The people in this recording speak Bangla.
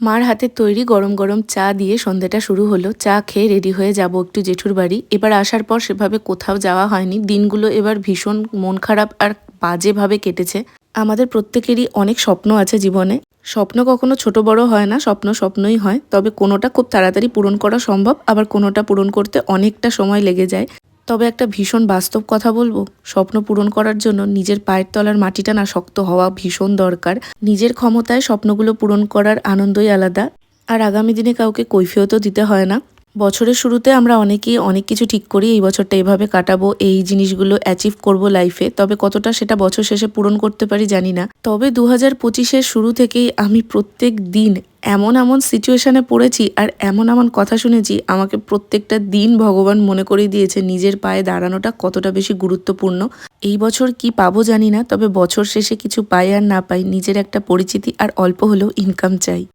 মার হাতের তৈরি গরম গরম চা দিয়ে সন্ধ্যাটা শুরু হলো। চা খেয়ে রেডি হয়ে যাব একটু জেঠুর বাড়ি। এবার আসার পর সেভাবে কোথাও যাওয়া হয়নি। দিনগুলো এবার ভীষণ মন খারাপ আর বাজেভাবে কেটেছে। আমাদের প্রত্যেকেরই অনেক স্বপ্ন আছে জীবনে। স্বপ্ন কখনো ছোট বড় হয় না, স্বপ্ন স্বপ্নই হয়। তবে কোনোটা খুব তাড়াতাড়ি পূরণ করা সম্ভব, আবার কোনোটা পূরণ করতে অনেকটা সময় লেগে যায়। তবে একটা ভীষণ বাস্তব কথা বলব, স্বপ্ন পূরণ করার জন্য নিজের পায়ের তলার মাটিটা না শক্ত হওয়া ভীষণ দরকার। নিজের ক্ষমতায় স্বপ্নগুলো পূরণ করার আনন্দই আলাদা, আর আগামী দিনে কাউকে কৈফিয়তও দিতে হয় না। বছরের শুরুতে আমরা অনেকেই অনেক কিছু ঠিক করি, এই বছরটা এভাবে কাটাবো, এই জিনিসগুলো অ্যাচিভ করব লাইফে তবে কতটা সেটা বছর শেষে পূরণ করতে পারি জানি না। তবে দু হাজার শুরু থেকেই আমি প্রত্যেক দিন এমন এমন সিচুয়েশানে পড়েছি আর এমন এমন কথা শুনেছি, আমাকে প্রত্যেকটা দিন ভগবান মনে করিয়ে দিয়েছে নিজের পায়ে দাঁড়ানোটা কতটা বেশি গুরুত্বপূর্ণ। এই বছর কি পাবো জানি না, তবে বছর শেষে কিছু পাই আর না পাই নিজের একটা পরিচিতি আর অল্প হলেও ইনকাম চাই।